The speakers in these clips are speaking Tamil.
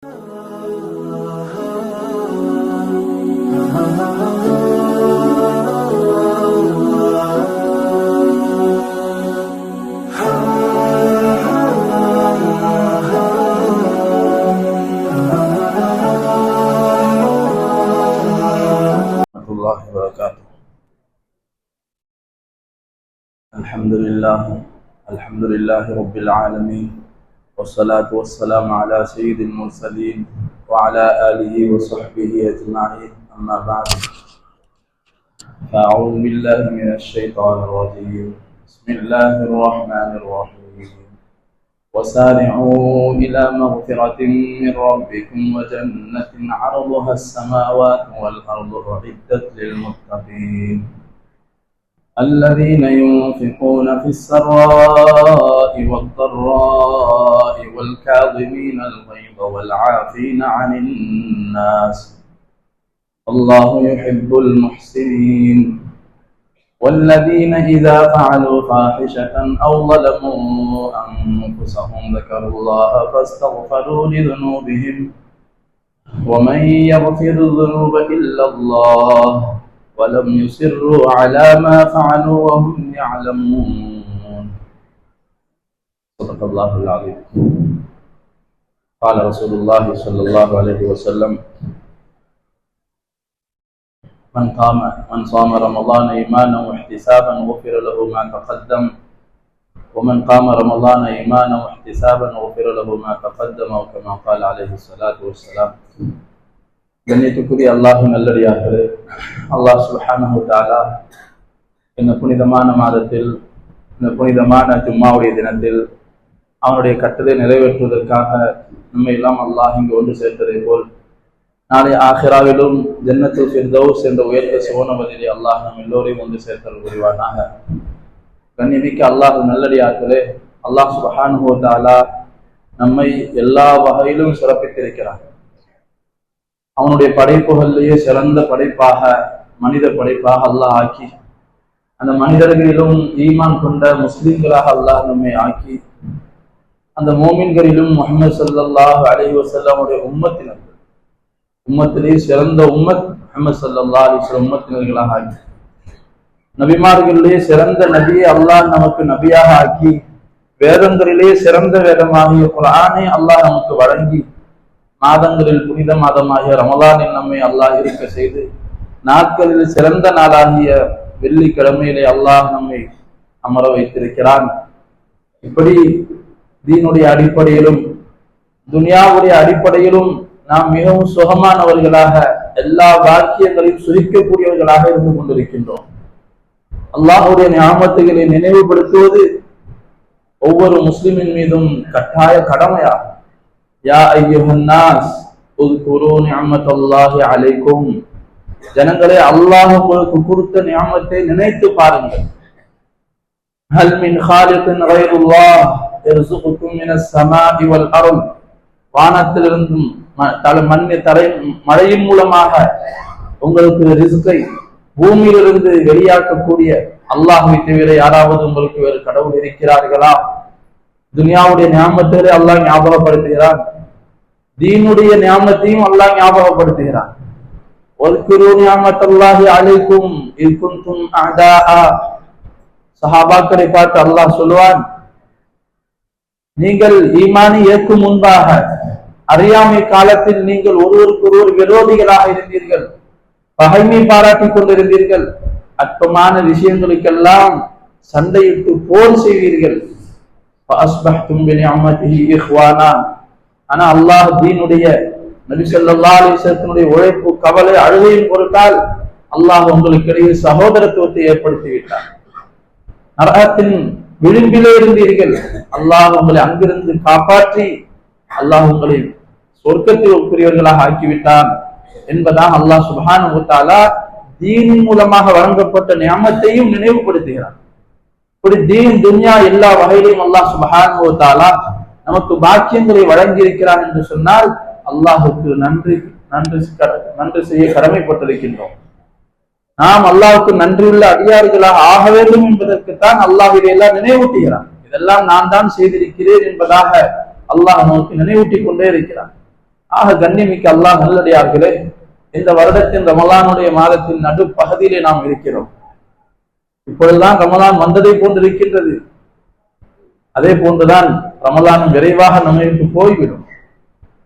الله وبركاته. الحمد لله الحمد لله رب العالمين. والصلاة والسلام على سيد المرسلين وعلى آله وصحبه أجمعين. أما بعد فأعوذ بالله من الشيطان الرجيم. بسم الله الرحمن الرحيم. وسارعوا إلى مغفرة من ربكم وجنة عرضها السماوات والأرض أعدت للمتقين. الذين ينفقون في السراء والضراء والكاظمين الغيظ والعافين عن الناس. الله يحب المحسنين. والذين إذا فعلوا فاحشة أو ظلموا أنفسهم ذكروا الله فاستغفروا لذنوبهم. ومن يغفر الذنوب إلا الله ولم يصروا على ما فعلوا وهم يعلمون. صدق الله العظيم. قال رسول الله صلى الله عليه وسلم من قام من صام رمضان إيمانا واحتسابا غفر له ما تقدم ومن قام رمضان إيمانا واحتسابا غفر له ما تقدم وكما قال عليه الصلاة والسلام கண்ணியத்துக்குரிய அல்லாஹு நல்லடியார்களே அல்லாஹ் சுல்ஹானஹு தாலா இந்த புனிதமான மாதத்தில் இந்த புனிதமான ஜும்மாவுடைய தினத்தில் அவனுடைய கட்டளை நிறைவேற்றுவதற்காக நம்மை எல்லாம் அல்லாஹ் இங்கு ஒன்று சேர்த்ததை போல் நாளை ஆஹிராவிலும் ஜன்னத்தில் ஃபிர்தௌஸ் என்ற உயர்ந்த சுவனபதியை அல்லாஹ் நம் எல்லோரையும் வந்து சேர்த்தல் புரிவானாக. கண்ணிமிக்க அல்லாஹ் நல்லடியார்களே அல்லாஹ் சுபஹானுஹு தாலா நம்மை எல்லா வகையிலும் சிறப்பித்திருக்கிறான் அவனுடைய படைப்புகளிலேயே சிறந்த படைப்பாக மனித படைப்பாக அல்லாஹ் ஆக்கி அந்த மனிதர்களிலும் ஈமான் கொண்ட முஸ்லிம்களாக அல்லாஹ் நம்மை ஆக்கி அந்த மோமின்களிலும் முகமது சல்லாஹ் அலி வசல்லாமுடைய உம்மத்தினர் உம்மத்திலே சிறந்த உம்மத் முகமது சல்லா அலிஸ்ல உம்மத்தினர்களாக ஆக்கி நபிமார்களிலே சிறந்த நபியை அல்லாஹ் நமக்கு நபியாக ஆக்கி வேதங்களிலே சிறந்த வேதமாகிய குரானை அல்லாஹ் நமக்கு வழங்கி மாதங்களில் புனித மாதமாகிய ரமலானில் நம்மை அல்லாஹ் இருக்க செய்து நாட்களில் சிறந்த நாளாகிய வெள்ளிக்கிழமையிலே அல்லாஹ் நம்மை அமர வைத்திருக்கிறான். இப்படி தீனுடைய அடிப்படையிலும் துனியாவுடைய அடிப்படையிலும் நாம் மிகவும் சுகமானவர்களாக எல்லா வாக்கியங்களையும் சுரிக்கக்கூடியவர்களாக இருந்து கொண்டிருக்கின்றோம். அல்லாஹுடைய ஞாபகத்துகளை நினைவுபடுத்துவது ஒவ்வொரு முஸ்லிமின் மீதும் கட்டாய கடமையாகும். யா ஐயுஹன்னாஸ் அலைக்கும் ஜனங்களே அல்லாஹ் உங்களுக்கு கொடுத்த நியாமத்தை நினைத்து பாருங்கள் ஹல் மின் ஹாலிகின் கைருல்லாஹ் யர்சுகுக்கும் மினஸ் ஸமாஇ வானத்திலிருந்தும் தலை தரை மழையின் மூலமாக உங்களுக்கு ரிஸ்கை பூமியிலிருந்து வெளியாக்கக்கூடிய அல்லாஹை தவிர யாராவது உங்களுக்கு வேறு கடவுள் இருக்கிறார்களா துனியாவுடைய ஞாபகத்திலே அல்லாஹ் ஞாபகப்படுத்துகிறான். தீனுடைய ஞாபகத்தையும் அல்லாஹ் ஞாபகப்படுத்துகிறான். சஹாபாக்களை பார்த்து அல்லாஹ் சொல்லுவான் நீங்கள் ஈமானி ஏற்கும் முன்பாக அறியாமை காலத்தில் நீங்கள் ஒருவருக்கு ஒருவர் விரோதிகளாக இருந்தீர்கள் பகைமை பாராட்டிக் கொண்டிருந்தீர்கள். அற்பமான விஷயங்களுக்கெல்லாம் சண்டையிட்டு போர் செய்வீர்கள். ஆனா அல்லாஹ் தீனுடைய நபி சொல்லா அலிசத்தினுடைய உழைப்பு கவலை அழுகையின் பொருட்டால் அல்லாஹ் உங்களுக்கு இடையே சகோதரத்துவத்தை ஏற்படுத்தி விட்டார் நரகத்தின் விளிம்பிலே இருந்தீர்கள். அல்லாஹ் உங்களை அங்கிருந்து காப்பாற்றி அல்லாஹ் உங்களை சொர்க்கத்திற்குரியவர்களாக ஆக்கிவிட்டான் என்பதாக அல்லாஹ் சுபான் தீனின் மூலமாக வழங்கப்பட்ட நியமத்தையும் நினைவுபடுத்துகிறார் இப்படி தீன் துன்யா எல்லா வகையிலையும் அல்லாஹ் சுபஹானுத்தாலா நமக்கு பாக்கியங்களை வழங்கி இருக்கிறான் என்று சொன்னால் அல்லாஹுக்கு நன்றி நன்றி நன்றி செய்ய கடமைப்பட்டிருக்கின்றோம். நாம் அல்லாஹுக்கு நன்றியுள்ள அடியார்களாக ஆக வேண்டும் என்பதற்குத்தான் அல்லாஹ் இதையெல்லாம் நினைவூட்டுகிறான். இதெல்லாம் நான் தான் செய்திருக்கிறேன் என்பதாக அல்லாஹ் நமக்கு நினைவூட்டி கொண்டே இருக்கிறான். ஆக கண்ணிமிக்க அல்லாஹ் நல்லடியார்களே இந்த வருடத்தின் ரமலானுடைய மாதத்தின் நடுப்பகுதியிலே நாம் இருக்கிறோம். இப்பொழுதுதான் ரமலான் வந்ததை போன்று இருக்கின்றது அதே போன்றுதான் ரமலான் விரைவாக நம்மை விட்டு போய்விடும்.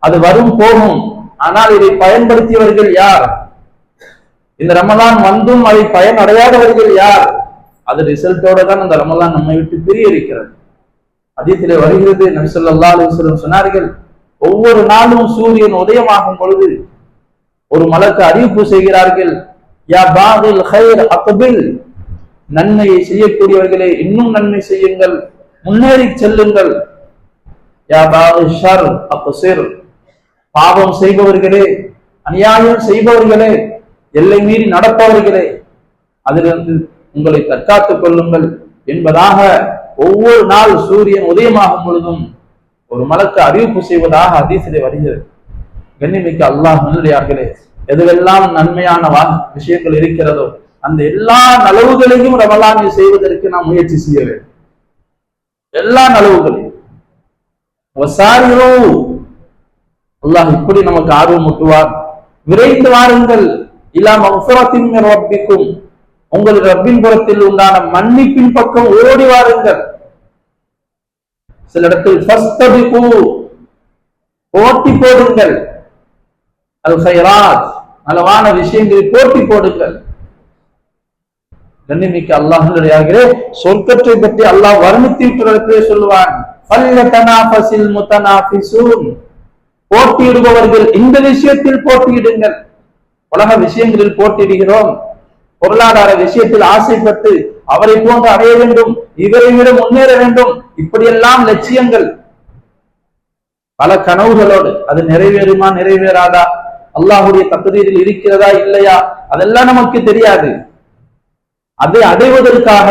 அது வரும் போகும். ஆனால் இதை பயன்படுத்தியவர்கள் யார்? இந்த ரமலான் வந்தும் அதை பயன் அடையாதவர்கள் யார்? அது ரிசல்ட்டோட தான் அந்த ரமலான் நம்மை விட்டு பிரிய இருக்கிறது அதீத்திலே வருகிறது நபிசல்லா அலுவலம் சொன்னார்கள் ஒவ்வொரு நாளும் சூரியன் உதயமாகும் பொழுது ஒரு மலக்கு அறிவிப்பு செய்கிறார்கள் யா பாகில் ஹைர் அக்பில் நன்மையை செய்யக்கூடியவர்களே இன்னும் நன்மை செய்யுங்கள். முன்னேறி செல்லுங்கள். பாவம் செய்பவர்களே அநியாயம் செய்பவர்களே எல்லை மீறி நடப்பவர்களே அதிலிருந்து உங்களை தற்காத்துக் கொள்ளுங்கள் என்பதாக ஒவ்வொரு நாள் சூரியன் உதயமாகும் பொழுதும் ஒரு மலக்கு அறிவிப்பு செய்வதாக அதிசிலே வருகிறது. கண்ணிமிக்க அல்லாஹ் நல்லடியார்களே எதுவெல்லாம் நன்மையான விஷயங்கள் இருக்கிறதோ அந்த எல்லா நலவுகளையும் ரமலானில் செய்வதற்கு நாம் முயற்சி செய்ய வேண்டும். எல்லா நலவுகளையும். அல்லாஹ் இப்படி நமக்கு ஆர்வம் ஊட்டுவார். விரைந்து வாருங்கள். இல்லாம ரப்பிக்கும். உங்கள் ரப்பின் புறத்தில் உண்டான மன்னிப்பின் பக்கம் ஓடி வாருங்கள். சில இடத்தில் போட்டி போடுங்கள். அல் ஹைராத் நலவான விஷயங்களில் போட்டி போடுங்கள். கண்ணிமிக்க அல்லாஹர்களே சொர்க்கத்தை பற்றி அல்லாஹ் வர்ணித்து விட்டு சொல்லுவான். போட்டியிடுபவர்கள் இந்த விஷயத்தில் போட்டியிடுங்கள். உலக விஷயங்களில் போட்டியிடுகிறோம். பொருளாதார விஷயத்தில் ஆசைப்பட்டு அவரை போன்று அடைய வேண்டும் இவரை விட முன்னேற வேண்டும். இப்படியெல்லாம் லட்சியங்கள். பல கனவுகளோடு அது நிறைவேறுமா நிறைவேறாதா? அல்லாஹுடைய தகுதியில் இருக்கிறதா இல்லையா? அதெல்லாம் நமக்கு தெரியாது. அதை அடைவதற்காக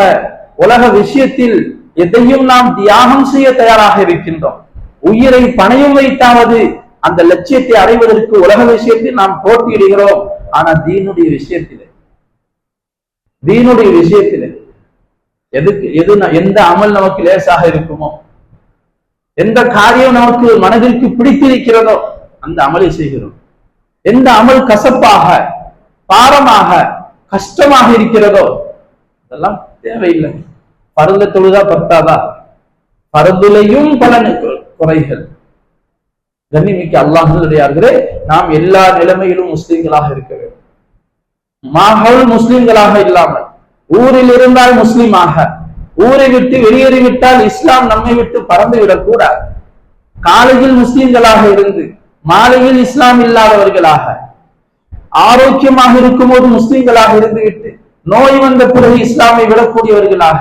உலக விஷயத்தில் எதையும் நாம் தியாகம் செய்ய தயாராக இருக்கின்றோம். உயிரை பணையும் வைத்தாவது அந்த லட்சியத்தை அடைவதற்கு உலக விஷயத்தில் நாம் போட்டியிடுகிறோம். ஆனா தீனுடைய விஷயத்திலே. தீனுடைய விஷயத்திலே. எதுக்கு எது எந்த அமல் நமக்கு லேசாக இருக்குமோ? எந்த காரியம் நமக்கு மனதிற்கு பிடித்திருக்கிறதோ அந்த அமலை செய்கிறோம். எந்த அமல் கசப்பாக பாரமாக கஷ்டமாக இருக்கிறதோ அதெல்லாம் தேவையில்லை. பருந்த தொழுதா பத்தாதா? பருந்துலையும் பல குறைகள். கண்ணிமிக்க அல்லாஹுடையார்களே நாம் எல்லா நிலைமையிலும் முஸ்லிம்களாக இருக்க வேண்டும். மகள் முஸ்லிம்களாக இல்லாமல் ஊரில் இருந்தால் முஸ்லீமாக ஊரை விட்டு வெளியேறிவிட்டால் இஸ்லாம் நம்மை விட்டு பறந்து விடக்கூடாது காலையில் முஸ்லிம்களாக இருந்து மாலையில் இஸ்லாம் இல்லாதவர்களாக ஆரோக்கியமாக இருக்கும்போது முஸ்லீம்களாக இருந்து விட்டு நோய் வந்த பிறகு இஸ்லாமை விடக்கூடியவர்களாக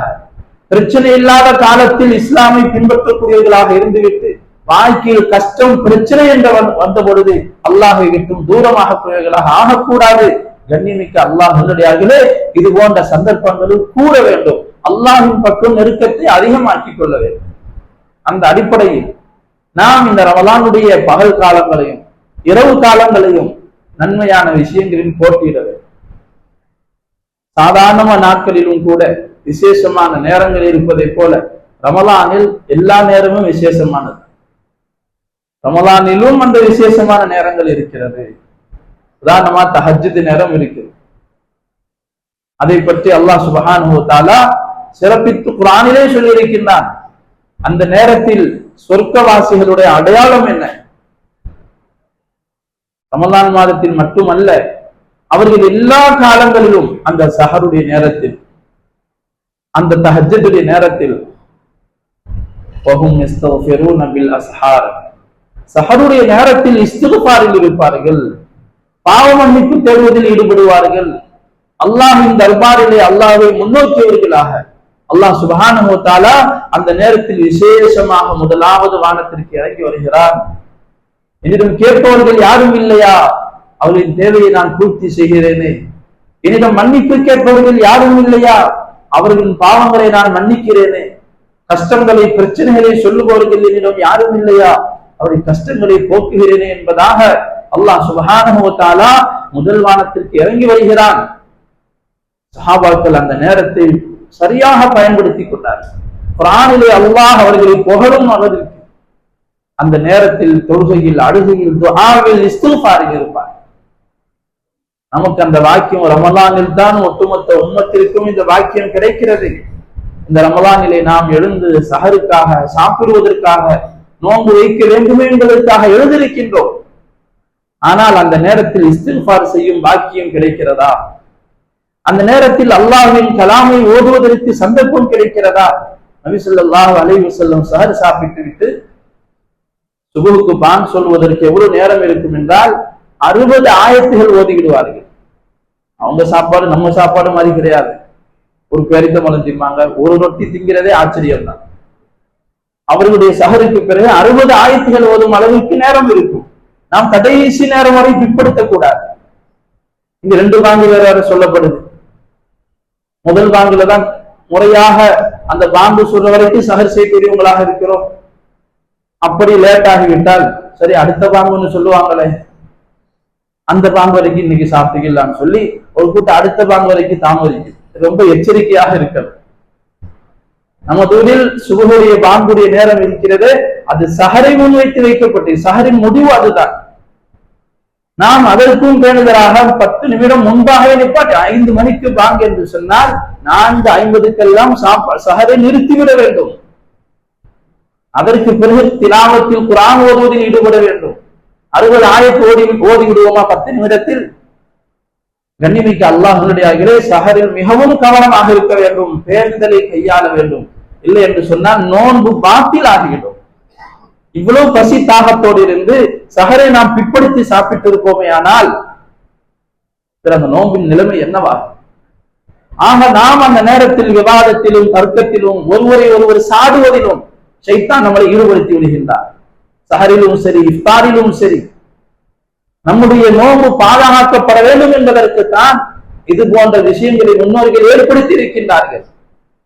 பிரச்சனை இல்லாத காலத்தில் இஸ்லாமை பின்பற்றக்கூடியவர்களாக இருந்துவிட்டு வாழ்க்கையில் கஷ்டம் பிரச்சனை என்று வந்த பொழுது அல்லாஹை விட்டும் தூரமாக கூடியவர்களாக ஆகக்கூடாது. கண்ணிமிக்க அல்லாஹ் நல்லடியார்களே இது போன்ற சந்தர்ப்பங்களும் கூற வேண்டும். அல்லாஹின் பக்கம் நெருக்கத்தை அதிகமாக்கிக் கொள்ள வேண்டும். அந்த அடிப்படையில் நாம் இந்த ரமலானுடைய பகல் காலங்களையும் இரவு காலங்களையும் நன்மையான விஷயங்களில் போட்டியிட வேண்டும். சாதாரண நாட்களிலும் கூட விசேஷமான நேரங்கள் இருப்பதை போல ரமலானில் எல்லா நேரமும் விசேஷமானது. ரமலானிலும் அந்த விசேஷமான நேரங்கள் இருக்கிறது. உதாரணமா தஹஜித் நேரம் இருக்குது. அதை பற்றி அல்லாஹ் சுபஹானு தாலா சிறப்பித்து குரானிலே சொல்லியிருக்கின்றான். அந்த நேரத்தில் சொர்க்கவாசிகளுடைய அடையாளம் என்ன? ரமலான் மாதத்தில் மட்டுமல்ல அவர்கள் எல்லா காலங்களிலும் அந்த சஹருடைய நேரத்தில் அந்த தஹஜத்துடைய நேரத்தில் சஹருடைய நேரத்தில் இஸ்திகுபாரில் இருப்பார்கள். பாவ மன்னிப்பு தேடுவதில் ஈடுபடுவார்கள். அல்லாஹின் தர்பாரிலே அல்லாஹை முன்னோக்கியவர்களாக அல்லாஹ் சுபஹானஹு தாலா அந்த நேரத்தில் விசேஷமாக முதலாவது வானத்திற்கு இறங்கி வருகிறார் என்னிடம் கேட்பவர்கள் யாரும் இல்லையா? அவர்களின் தேவையை நான் பூர்த்தி செய்கிறேனே. என்னிடம் மன்னிப்பு கேட்பவர்கள் யாரும் இல்லையா? அவர்களின் பாவங்களை நான் மன்னிக்கிறேனே. கஷ்டங்களை பிரச்சனைகளை சொல்லுபவர்கள் என்னிடம் யாரும் இல்லையா? அவருடைய கஷ்டங்களை போக்குகிறேனே என்பதாக அல்லாஹ் சுபகானுபவத்தாலா முதல் வானத்திற்கு இறங்கி வருகிறான். சஹாபாக்கள் அந்த நேரத்தை சரியாக பயன்படுத்திக் கொண்டார் குரானிலே அல்லாஹ் அவர்களை புகழும் அவர்களுக்கு அந்த நேரத்தில் தொழுகையில் அழுகையில் துஹாவில் இஸ்திஃபாரில் இருப்பார். நமக்கு அந்த வாக்கியம் ரமலானில் தான் ஒட்டுமொத்த உம்மத்திற்கும் இந்த வாக்கியம் கிடைக்கிறது. இந்த ரமலானிலே நாம் எழுந்து சஹருக்காக சாப்பிடுவதற்காக நோன்பு வைக்க வேண்டுமே என்பதற்காக எழுந்திருக்கின்றோம். ஆனால் அந்த நேரத்தில் இஸ்திஃபார் செய்யும் வாக்கியம் கிடைக்கிறதா? அந்த நேரத்தில் அல்லாஹின் கலாமை ஓதுவதற்கு சந்தர்ப்பம் கிடைக்கிறதா? நபிசல்லாஹ் அலைவு செல்லும் சகர் சஹர் சாப்பிட்டு விட்டு சுபுவுக்கு பான் சொல்வதற்கு எவ்வளவு நேரம் இருக்கும் என்றால் அறுபது ஆயத்துகள் ஓதிவிடுவார்கள். அவங்க சாப்பாடு நம்ம சாப்பாடு மாதிரி கிடையாது. ஒரு பேரித்த மலம் திம்பாங்க ஒரு ரொட்டி திங்கிறதே ஆச்சரியம் தான் அவர்களுடைய சஹருக்கு பிறகு அறுபது ஆயத்துகள் ஓதும் அளவுக்கு நேரம் இருக்கும். நாம் கடைசி நேரம் வரை பிற்படுத்தக்கூடாது. இந்த இங்க ரெண்டு பாங்கு வேற வேற சொல்லப்படுது. முதல் பாங்குல தான் முறையாக அந்த பாம்பு சொல்ற வரைக்கும் சகர் செய்யக்கூடியவங்களாக இருக்கிறோம். அப்படி லேட் ஆகிவிட்டால் சரி அடுத்த பாங்குன்னு சொல்லுவாங்களே அந்த பாங்கு வரைக்கும் இன்னைக்கு சாப்பிட்டுக்கலாம்னு சொல்லி ஒரு கூட்டம் அடுத்த பாங்கு வரைக்கும் தாமதிக்கும் ரொம்ப எச்சரிக்கையாக இருக்கிறது. நம்ம ஊரில் சுகுடைய பாங்குடைய நேரம் இருக்கிறது அது சஹரை முன்வைத்து வைக்கப்பட்டு சஹரின் முடிவு அதுதான். நாம் அதற்கும் பேணுதலாக பத்து நிமிடம் முன்பாகவே நிப்பாட்டி ஐந்து மணிக்கு பாங்கு என்று சொன்னால் நான்கு ஐம்பதுக்கெல்லாம் சஹரை நிறுத்திவிட வேண்டும். அதற்கு பிறகு திலாவத்தில் குரான் ஓதுவதில் ஈடுபட வேண்டும். அறுபது ஆயத்து ஓடி ஓதி விடுவோமா பத்து நிமிடத்தில் கண்ணிமிக்க அல்லாஹனுடைய சஹரில் மிகவும் கவனமாக இருக்க வேண்டும் பேருந்தலை கையாள வேண்டும். இல்லை என்று சொன்னால் நோன்பு பாத்தில் ஆகிவிடும். இவ்வளவு பசி தாகத்தோடு இருந்து சஹரை நாம் பிற்படுத்தி சாப்பிட்டு இருப்போமே ஆனால் அந்த நோன்பின் நிலைமை என்னவா ஆக நாம் அந்த நேரத்தில் விவாதத்திலும் தர்க்கத்திலும் ஒருவரை ஒருவர் சாடுவதிலும் சைத்தான் நம்மளை ஈடுபடுத்தி விடுகின்றார். சஹரிலும் சரி இஃப்தாரிலும் சரி நம்முடைய நோம்பு பாதுகாக்கப்பட வேண்டும் என்பதற்கு தான் இது போன்ற விஷயங்களை முன்னோர்கள் ஏற்படுத்தி இருக்கின்றார்கள்.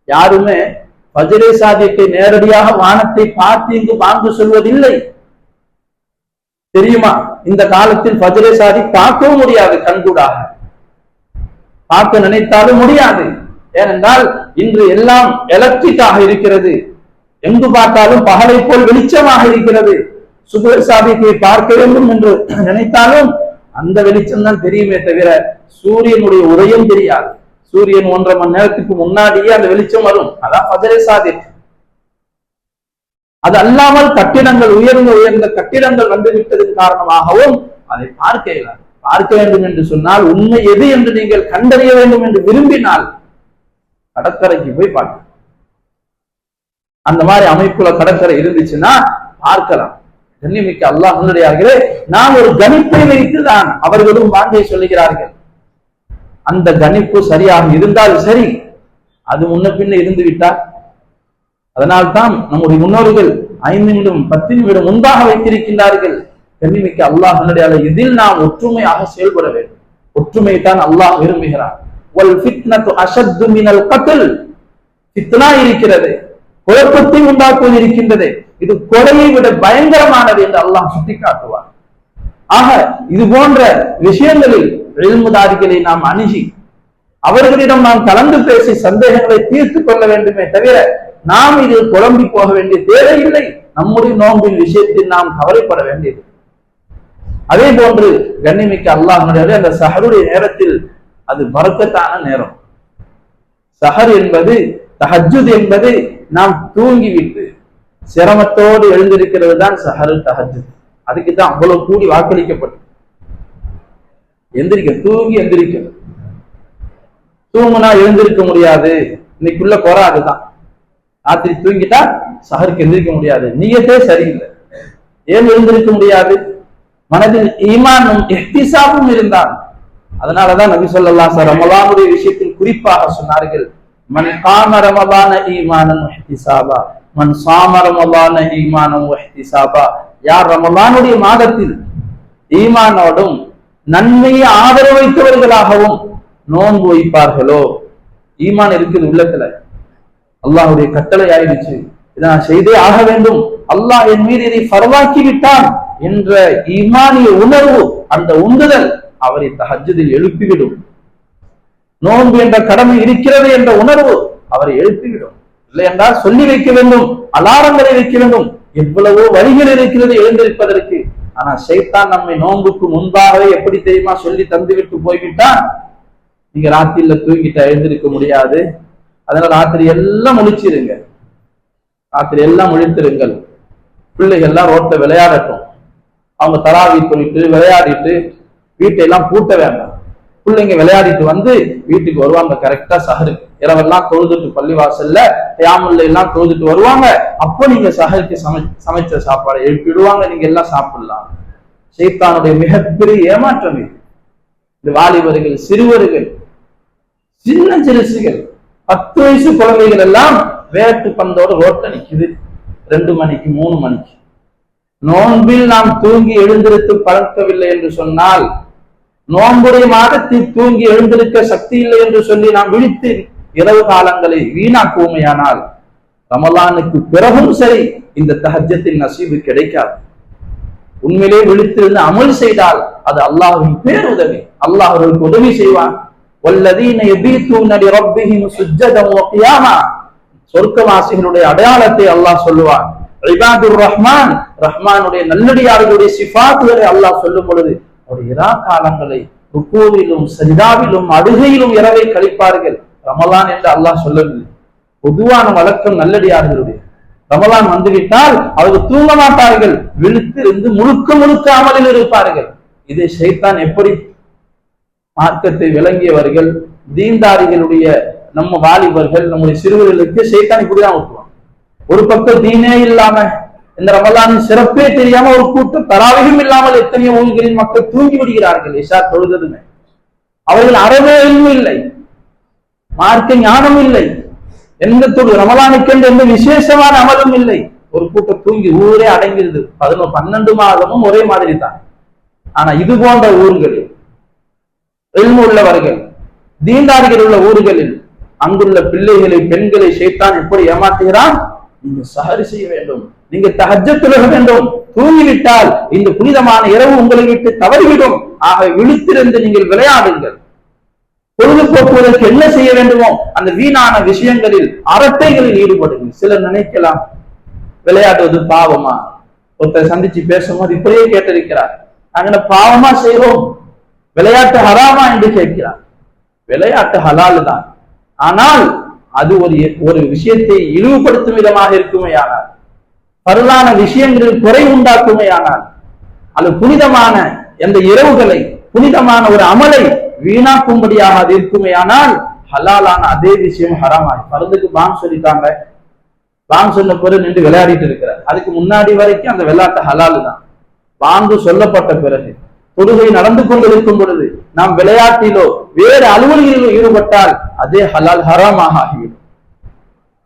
யாருமே பஜரே சாதியத்தை நேரடியாக வானத்தை பார்த்து இங்கு வாங்கு சொல்வதில்லை. தெரியுமா? இந்த காலத்தில் பஜரே சாதி பார்க்கவும் முடியாது கண்கூடாக. பார்க்க நினைத்தாலும் முடியாது. ஏனென்றால் இன்று எல்லாம் எலக்ட்ரிக்காக இருக்கிறது. எங்கு பார்த்தாலும் பகலை போல் வெளிச்சமாக இருக்கிறது. சுப சாதிக்கை பார்க்க வேண்டும் என்று நினைத்தாலும் அந்த வெளிச்சம் தான் தெரியுமே தவிர சூரியனுடைய உதயம் தெரியாது. சூரியன் ஒன்றரை மணி நேரத்துக்கு முன்னாடியே அந்த வெளிச்சம் வரும். அதான் பஜரே சாதி அது அல்லாமல் கட்டிடங்கள் உயர்ந்த உயர்ந்த கட்டிடங்கள் வந்துவிட்டதன் காரணமாகவும் அதை பார்க்க பார்க்க வேண்டும் என்று சொன்னால் உண்மை எது என்று நீங்கள் கண்டறிய வேண்டும் என்று விரும்பினால் கடற்கரைக்கு போய் பார்க்க அந்த மாதிரி அமைப்புல கடற்கரை இருந்துச்சுன்னா பார்க்கலாம். கண்ணிமிக்க அல்லாஹ் நாம் ஒரு கணிப்பை வைத்து தான் அவர்களும் வாங்கை சொல்லுகிறார்கள். அந்த கணிப்பு சரியாக இருந்தால் சரி அது முன்ன பின்ன இருந்து விட்டார். அதனால்தான் நம்முடைய முன்னோர்கள் ஐந்து நிமிடம் பத்து நிமிடம் முன்பாக வைத்திருக்கின்றார்கள். கண்ணிமிக்க அல்லாஹ் இதில் நாம் ஒற்றுமையாக செயல்பட வேண்டும். ஒற்றுமை தான் அல்லாஹ் விரும்புகிறார் ஒல் மினல் கத்தல் இருக்கிறது. குழப்பத்தை உண்டாக்குவது இருக்கின்றது இது கொலையை விட பயங்கரமானது என்று அல்லாஹ் சுட்டிக்காட்டுவார் ஆக இது போன்ற விஷயங்களில் எழுமுதாரிகளை நாம் அணுகி அவர்களிடம் நாம் கலந்து பேசி சந்தேகங்களை தீர்த்து கொள்ள வேண்டுமே தவிர நாம் இதில் குழம்பி போக வேண்டிய தேவையில்லை. நம்முடைய நோம்பின் விஷயத்தில் நாம் கவலைப்பட வேண்டியது. அதே போன்று கண்ணிமிக்க அல்லாஹ் அந்த சஹருடைய நேரத்தில் அது மறக்கத்தான நேரம். சஹர் என்பது தஹஜுத் என்பது நாம் தூங்கிவிட்டு சிரமத்தோடு எழுந்திருக்கிறது தான் சஹரு தஹஜுத் அதுக்கு தான் அவ்வளவு கூடி வாக்களிக்கப்பட்டது. எந்திரிக்க தூங்கி எந்திரிக்கணும் தூங்குனா எழுந்திருக்க முடியாது. இன்னைக்குள்ள குறை அதுதான். ராத்திரி தூங்கிட்டா சஹருக்கு எந்திரிக்க முடியாது. நீயத்தே சரியில்லை. ஏன் எழுந்திருக்க முடியாது? மனதில் ஈமானும் எஹ்திசாபும் இருந்தான் அதனாலதான் நபி சொல்லலாம் சார் ரமலானுடைய விஷயத்தில் குறிப்பாக சொன்னார்கள். மன் காம ரமலான ஈமானன் எஹ்திசாபா மன் சாம ரமலான ஈமானம் எஹ்திசாபா யார் ரமலானுடைய மாதத்தில் ஈமானோடும் நன்மையை ஆதரவு வைத்தவர்களாகவும் நோன்பு வைப்பார்களோ? ஈமான் இருக்குது உள்ளத்துல அல்லாஹுடைய கட்டளை ஆயிடுச்சு. இதை நான் செய்தே ஆக வேண்டும். அல்லாஹ் என் மீது இதை பரவாக்கி விட்டான் என்ற ஈமானிய உணர்வு அந்த உந்துதல் அவரை தஹஜதில் எழுப்பிவிடும். நோன்பு என்ற கடமை இருக்கிறது என்ற உணர்வு அவரை எழுப்பிவிடும். இல்லை என்றால் சொல்லி வைக்க வேண்டும் அலாரங்களை வைக்க வேண்டும். எவ்வளவோ வழிகள் இருக்கிறது எழுந்திருப்பதற்கு. ஆனா சைத்தான் நம்மை நோன்புக்கு முன்பாகவே எப்படி தெரியுமா சொல்லி தந்துவிட்டு போய்விட்டான்? நீங்க ராத்திரில தூங்கிட்டு எழுந்திருக்க முடியாது. அதனால ராத்திரி எல்லாம் முழிச்சிருங்க. ராத்திரி எல்லாம் முழித்திருங்கள். பிள்ளைகள் எல்லாம் ரோட்ல விளையாடட்டும். அவங்க தராவி தொழிட்டு விளையாடிட்டு வீட்டை எல்லாம் பூட்ட வேண்டாம். பிள்ளைங்க விளையாடிட்டு வந்து வீட்டுக்கு வருவாங்க. கரெக்டா சஹருக்கு இரவெல்லாம் தொழுதுட்டு பள்ளிவாசல்ல யாமுல்ல எல்லாம் தொழுதுட்டு வருவாங்க. அப்போ நீங்க சஹருக்கு சமை சமைச்ச சாப்பாடு எழுப்பிடுவாங்க. நீங்க எல்லாம் சாப்பிடலாம். சைத்தானுடைய மிகப்பெரிய ஏமாற்றம் இது. இந்த வாலிபர்கள் சிறுவர்கள் சின்ன சிறுசுகள் பத்து வயசு குழந்தைகள் எல்லாம் வேட்டு பந்தோட ரோட்ல நிக்குது. ரெண்டு மணிக்கு மூணு மணிக்கு. நோன்பில் நாம் தூங்கி எழுந்திருத்து பழக்கவில்லை என்று சொன்னால் நோன்புடைய மாதத்தில் தூங்கி எழுந்திருக்க சக்தி இல்லை என்று சொல்லி நாம் விழித்து இரவு காலங்களை வீணாக்குவோமையானால் ரமலானுக்கு பிறகும் சரி இந்த தஹஜத்தின் நசீபு கிடைக்காது. உண்மையிலே விழித்திருந்து அமல் செய்தால் அது அல்லாஹின் பேருதவி. அல்லாஹ் அவர்களுக்கு உதவி செய்வான். சொர்க்கவாசிகளுடைய அடையாளத்தை அல்லாஹ் சொல்லுவான். ரஹ்மான். ரஹ்மானுடைய நல்லடியார்களுடைய சிபாத்துகளை அல்லாஹ் சொல்லும் பொழுது ஒரு இரா காலங்களை ருக்கூவிலும் சரிதாவிலும் அழுகையிலும் இரவை கழிப்பார்கள். ரமலான் என்று அல்லாஹ் சொல்லவில்லை. பொதுவான வழக்கம் நல்லடியார்களுடைய. ரமலான் வந்துவிட்டால் அவர்கள் தூங்க மாட்டார்கள். விழுத்து இருந்து முழுக்க முழுக்க அமலில் இருப்பார்கள். இதை ஷைத்தான் எப்படி மார்க்கத்தை விளங்கியவர்கள் தீன்தாரிகளுடைய நம்ம வாலிபர்கள் நம்முடைய சிறுவர்களுக்கு சைத்தான் இப்படிதான் ஊட்டுவான் ஒரு பக்கம் தீனே இல்லாம இந்த ரமலானின் சிறப்பே தெரியாம ஒரு கூட்டம் தராவையும் இல்லாமல் எத்தனையோ ஊர்களின் மக்கள் தூங்கி விடுகிறார்கள். இஷா தொழுதுமே அவர்கள் அறவே இல்லை. மார்க்க ஞானம் இல்லை. எந்த தொழு ரமலானுக்கென்று எந்த விசேஷமான அமலும் இல்லை. ஒரு கூட்டம் தூங்கி ஊரே அடங்கிருது பதினோரு பன்னெண்டு மாதமும் ஒரே மாதிரி தான் ஆனா இது போன்ற ஊர்களில் எல்மு உள்ளவர்கள் தீண்டார்கள் உள்ள ஊர்களில் அங்குள்ள பிள்ளைகளை பெண்களை சேர்த்தான் எப்படி ஏமாற்றுகிறான்? நீங்க சகரி செய்ய வேண்டும். நீங்க தஹஜத்துலக வேண்டும். தூங்கிவிட்டால் இந்த புனிதமான இரவு உங்களை விட்டு தவறிவிடும். ஆக விழித்திருந்து நீங்கள் விளையாடுங்கள். பொழுதுபோக்குவதற்கு என்ன செய்ய வேண்டுமோ அந்த வீணான விஷயங்களில் அரட்டைகளில் ஈடுபடுங்கள். சிலர் நினைக்கலாம் விளையாடுவது பாவமா? ஒருத்தர் சந்திச்சு பேசும்போது இப்படியே கேட்டிருக்கிறார். நாங்க பாவமா செய்வோம்? விளையாட்டு ஹராமா என்று கேட்கிறார். விளையாட்டு ஹலால் தான். ஆனால் அது ஒரு ஒரு விஷயத்தை இழிவுபடுத்தும் விதமாக இருக்குமே ஆனால் பரலான விஷயங்களில் குறை உண்டாக்குமே ஆனால் அது புனிதமான எந்த இரவுகளை புனிதமான ஒரு அமலை வீணாக்கும்படியாக அது இருக்குமே ஆனால் ஹலாலான அதே விஷயம் ஹராமாய் பருந்துக்கு பாங் சொல்லிட்டாங்க. பாங் சொன்ன பிறகு நின்று விளையாடிட்டு இருக்கிறார். அதுக்கு முன்னாடி வரைக்கும் அந்த விளையாட்டு ஹலாலு தான் பாங்கு சொல்லப்பட்ட பிறகு தொழுகை நடந்து கொண்டிருக்கும் பொழுது நாம் விளையாட்டிலோ வேறு அலுவல்களிலோ ஈடுபட்டால் அதே ஹலால் ஹராமாக ஆகிவிடும்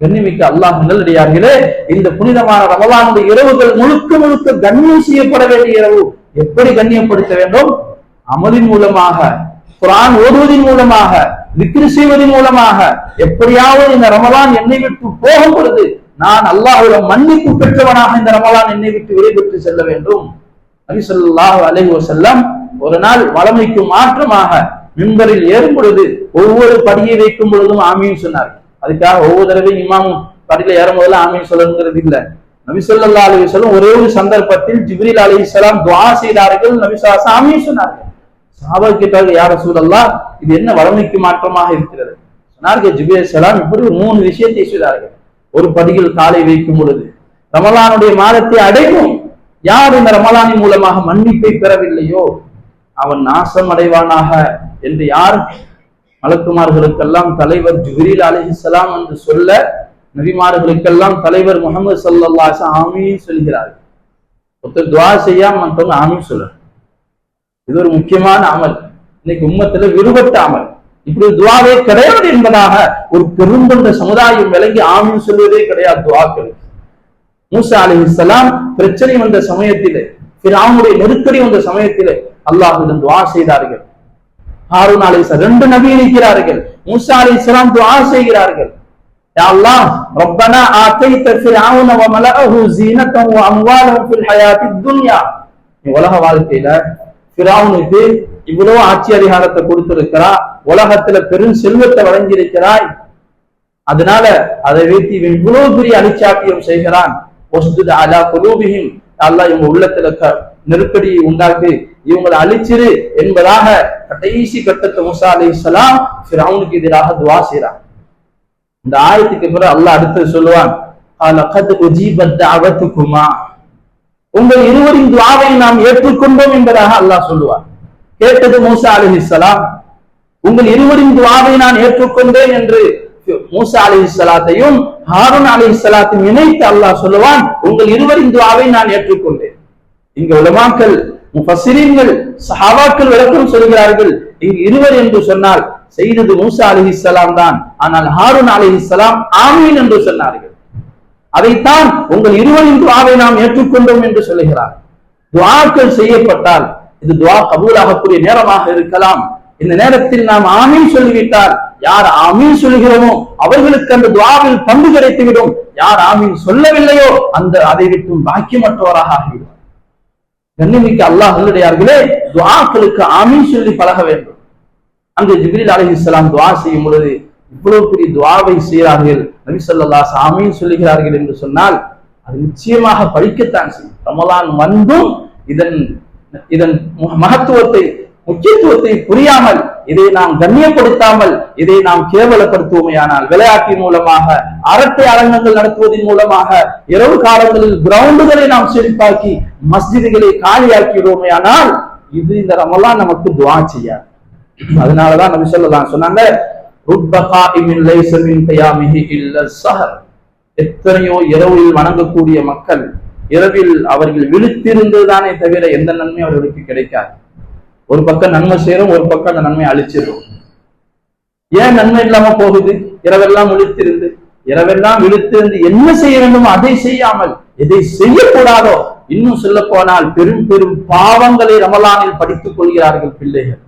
கண்ணிமிக்க அல்லாஹ் நல்லடியார்களே இந்த புனிதமான ரமலானுடைய இரவுகள் முழுக்க முழுக்க கண்ணியம் செய்யப்பட வேண்டிய இரவு. எப்படி கண்ணியப்படுத்த வேண்டும்? அமலின் மூலமாக குரான் ஓடுவதன் மூலமாக விக்ரி செய்வதன் மூலமாக. எப்படியாவது இந்த ரமலான் என்னை விட்டு போகும் பொழுது நான் அல்லாஹ்விடம் மன்னிப்பு பெற்றவனாக இந்த ரமலான் என்னை விட்டு விடைபெற்று செல்ல வேண்டும். நபி ஸல்லல்லாஹு அலைஹி ஒரு நாள் வளமைக்கு மாற்றமாக மிம்பரில் ஏறும் பொழுது ஒவ்வொரு படியை வைக்கும் பொழுதும் ஆமியும் சொன்னார் அதுக்காக ஒவ்வொரு தடவையும் இமாம் படியில ஏறும் முதல்ல ஆமீன் சொல்லணுங்கிறது இல்ல. நபிசல்லா அலி சொல்லும் ஒரே ஒரு சந்தர்ப்பத்தில் ஜிப்ரில் அலி இஸ்லாம் துவா செய்தார்கள். நபி ஸல்லல்லாஹு ஆமீன் சொன்னார்கள். சஹாபா யார யார் இது என்ன வளமைக்கு மாற்றமாக இருக்கிறது? சொன்னார்கள் ஜிப்ரீல் அலைஹிஸ்ஸலாம் இப்படி மூணு விஷயத்தை செய்தார்கள். ஒரு படியில் காலை வைக்கும் பொழுது ரமலானுடைய மாதத்தை அடையும். யார் இந்த ரமலானின் மூலமாக மன்னிப்பை பெறவில்லையோ அவன் நாசம் அடைவானாக என்று யார் மலக்குமார்களுக்கெல்லாம் தலைவர் ஜுஹ்ரீல் அலிஹிஸ்லாம் என்று சொல்ல நபிமார்களுக்கெல்லாம் தலைவர் முகமது சல்லாஸ் ஆமீன் சொல்கிறார்கள் ஒருத்தர் துவா செய்யாம மற்றவங்க ஆமீன் சொல்ல இது ஒரு முக்கியமான அமல். இன்னைக்கு உம்மத்துல விடுபட்ட அமல். இப்படி துவாவே கிடையாது என்பதாக ஒரு பெரும்பந்த சமுதாயம் விளங்கி ஆமீன் சொல்வதே கிடையாது துவாக்கள். மூசா அலிஹிஸ்லாம் பிரச்சனை வந்த சமயத்திலே அவனுடைய நெருக்கடி வந்த சமயத்திலே அல்லாஹிடம் துவா செய்தார்கள். ஹாரூன் அலி ரெண்டு நபி இருக்கிறார்கள். மூசா அலி இஸ்லாம் துவா செய்கிறார்கள். யாழ்லா ரப்பனா ஆத்தைத்த ஃபிரௌன வ மலஅஹு ஜீனத்தஹு வ உலக வாழ்க்கையில ஃபிரௌனுக்கு இவ்வளவு ஆட்சி அதிகாரத்தை கொடுத்திருக்கிறா உலகத்துல பெரும் செல்வத்தை வழங்கியிருக்கிறாய். அதனால அதை வைத்து இவன் இவ்வளவு பெரிய அடிச்சாட்டியம் செய்கிறான். அலா குலூபிஹிம். அல்லாஹ் இவங்க உள்ளத்துல நெருக்கடியை உண்டாக்கு இவங்களை அழிச்சிரு என்பதாக கடைசி கட்டத்தை முசா அலி இஸ்லாம் ஃபிரௌனுக்கு எதிராக துவா செய்கிறான் இந்த ஆயத்துக்கு பிறகு அல்லாஹ் அடுத்து சொல்லுவான் உங்கள் இருவரின் துவாவை நாம் ஏற்றுக்கொண்டோம் என்பதாக அல்லாஹ் சொல்லுவார் கேட்டது மூசா அலி இஸ்லாம் உங்கள் இருவரின் துவாவை நான் ஏற்றுக்கொண்டேன் என்று மூசா அலி இஸ்லாத்தையும் ஹாரூன் அலி இஸ்லாத்தையும் இணைத்து அல்லாஹ் சொல்லுவான் உங்கள் இருவரின் துவாவை நான் ஏற்றுக்கொண்டேன். இங்க உலமாக்கல் முஃபசிரீன்கள் சஹாபாக்கள் விளக்கம் சொல்கிறார்கள். இங்கு இருவர் என்று சொன்னால் செய்தது மூசா அலைஹிஸ்ஸலாம் தான். ஆனால் ஹாரூன் அலைஹிஸ்ஸலாம் ஆமீன் என்று சொன்னார்கள். அதைத்தான் உங்கள் இருவரின் துவாவை நாம் ஏற்றுக்கொண்டோம் என்று சொல்லுகிறார். துவாக்கள் செய்யப்பட்டால் இது துவா கபூலாகக்கூடிய நேரமாக இருக்கலாம். இந்த நேரத்தில் நாம் ஆமீன் சொல்லிவிட்டால் யார் ஆமீன் சொல்கிறோமோ அவர்களுக்கு அந்த துவாவில் பங்கு கிடைத்துவிடும். யார் ஆமீன் சொல்லவில்லையோ அந்த அதை விட்டும் பாக்கியமற்றவராக ஆகிவிடும். கண்ணிமிக்க அல்லாஹ் நல்லடியார்களே துவாக்களுக்கு ஆமீன் சொல்லி பழக வேண்டும். அங்கு ஜிபிரில் அலஹி இஸ்லாம் துவா செய்யும் பொழுது இவ்வளவு பெரிய துவாவை செய்கிறார்கள். நபி ஸல்லல்லாஹு ஆமீன் சொல்லுகிறார்கள் என்று சொன்னால் அது நிச்சயமாக படிக்கத்தான் செய்யும். ரமலான் வந்தும் இதன் இதன் மகத்துவத்தை முக்கியத்துவத்தை புரியாமல் இதை நாம் கண்ணியப்படுத்தாமல் இதை நாம் கேவலப்படுத்துவோமையானால் விளையாட்டின் மூலமாக அரட்டை அரங்கங்கள் நடத்துவதன் மூலமாக இரவு காலங்களில் கிரவுண்டுகளை நாம் செழிப்பாக்கி மஸ்ஜிதுகளை காலியாக்கிடுவோமையானால் இது இந்த ரமலான் நமக்கு துவா செய்யாது. அதனாலதான் நம்ம சொல்லலாம் சொன்னாங்க எத்தனையோ இரவில் வணங்கக்கூடிய மக்கள் இரவில் அவர்கள் விழித்திருந்ததுதானே தவிர எந்த நன்மை அவர்களுக்கு கிடைக்காது. ஒரு பக்கம் நன்மை செய்யறோம் ஒரு பக்கம் அந்த நன்மை அழிச்சிடும் ஏன் நன்மை இல்லாம போகுது? இரவெல்லாம் விழித்திருந்து இரவெல்லாம் விழுத்திருந்து என்ன செய்ய வேண்டுமோ அதை செய்யாமல் எதை செய்யக்கூடாதோ இன்னும் சொல்ல போனால் பெரும் பெரும் பாவங்களை ரமலானில் படித்துக் கொள்கிறார்கள் பிள்ளைகள்.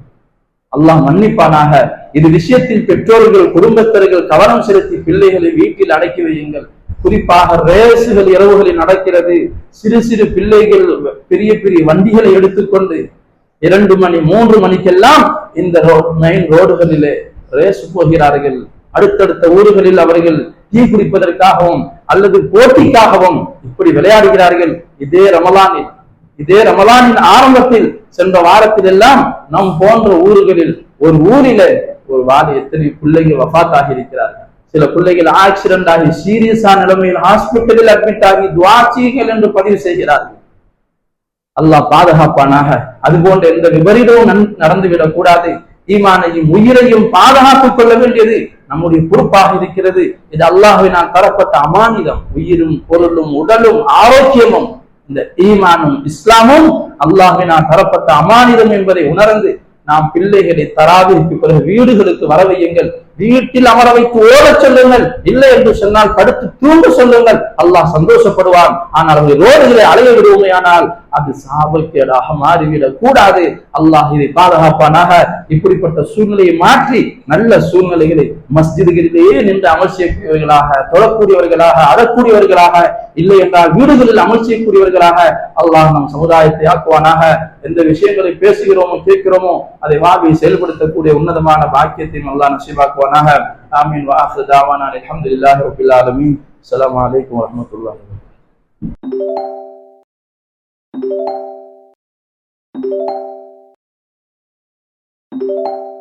அல்லாஹ் மன்னிப்பானாக. இது விஷயத்தில் பெற்றோர்கள் குடும்பத்தர்கள் கவனம் செலுத்தி பிள்ளைகளை வீட்டில் அடக்கி வையுங்கள். குறிப்பாக ரேசுகள் இரவுகளில் நடக்கிறது. சிறு சிறு பிள்ளைகள் பெரிய பெரிய வண்டிகளை எடுத்துக்கொண்டு இரண்டு மணி மூன்று மணிக்கெல்லாம் இந்த மெயின் ரோடுகளிலே ரேஸ் போகிறார்கள். அடுத்தடுத்த ஊர்களில் அவர்கள் தீ குடிப்பதற்காகவும் அல்லது போட்டிக்காகவும் இப்படி விளையாடுகிறார்கள். இதே ரமலானில் இதே ரமலானின் ஆரம்பத்தில் சென்ற வாரத்தில் எல்லாம் நம் போன்ற ஊர்களில் ஒரு ஊரில ஒரு வாலி எத்தனை பிள்ளைகள் வஃபாத்தாக இருக்கிறார்கள் சில பிள்ளைகள் ஆக்சிடென்ட் ஆகி சீரியஸான நிலைமையில் ஹாஸ்பிட்டலில் அட்மிட் ஆகி துவாச்சிகள் என்று பதிவு செய்கிறார்கள். அல்லாஹ் பாதுகாப்பானாக. அது போன்ற எந்த விபரீதமும் நன்- நடந்துவிடக் கூடாது ஈமானையும் உயிரையும் பாதுகாத்துக் கொள்ள வேண்டியது நம்முடைய பொறுப்பாக இருக்கிறது. இது அல்லாஹ்வினால் தரப்பட்ட அமானிதம். உயிரும் பொருளும் உடலும் ஆரோக்கியமும் இந்த ஈமானும் இஸ்லாமும் அல்லாஹ்வினால் தரப்பட்ட அமானிதம் என்பதை உணர்ந்து நாம் பிள்ளைகளை தராவிற்கு பிறகு வீடுகளுக்கு வர வையுங்கள். வீட்டில் அமர வைத்து ஓடச் சொல்லுங்கள். இல்லை என்று சொன்னால் படுத்து தூங்க சொல்லுங்கள். அல்லாஹ் சந்தோஷப்படுவான். ஆனால் அவர்கள் ரோடுகளை அலைய விடுவோமையானால் அது சாபக்கேடாக மாறிவிடக் கூடாது. அல்லாஹ் இதை பாதுகாப்பானாக இப்படிப்பட்ட சூழ்நிலையை மாற்றி நல்ல சூழ்நிலைகளை மஸ்ஜிதுகளிலேயே நின்று அமல் செய்யக்கூடியவர்களாக தொழக்கூடியவர்களாக அறக்கூடியவர்களாக இல்லை என்றால் வீடுகளில் அமல் செய்யக்கூடியவர்களாக அல்லாஹ் நம் சமுதாயத்தை ஆக்குவானாக. எந்த விஷயங்களை பேசுகிறோமோ கேட்கிறோமோ அதை வாவி செயல்படுத்தக்கூடிய உன்னதமான பாக்கியத்தையும் அல்லாஹ் நசீபாக்குவானாக ஆமீன். வாஹு தாவானா அல்ஹம்துலில்லாஹி ரப்பில் ஆலமீன். அஸ்ஸலாமு அலைக்கும் Thank you.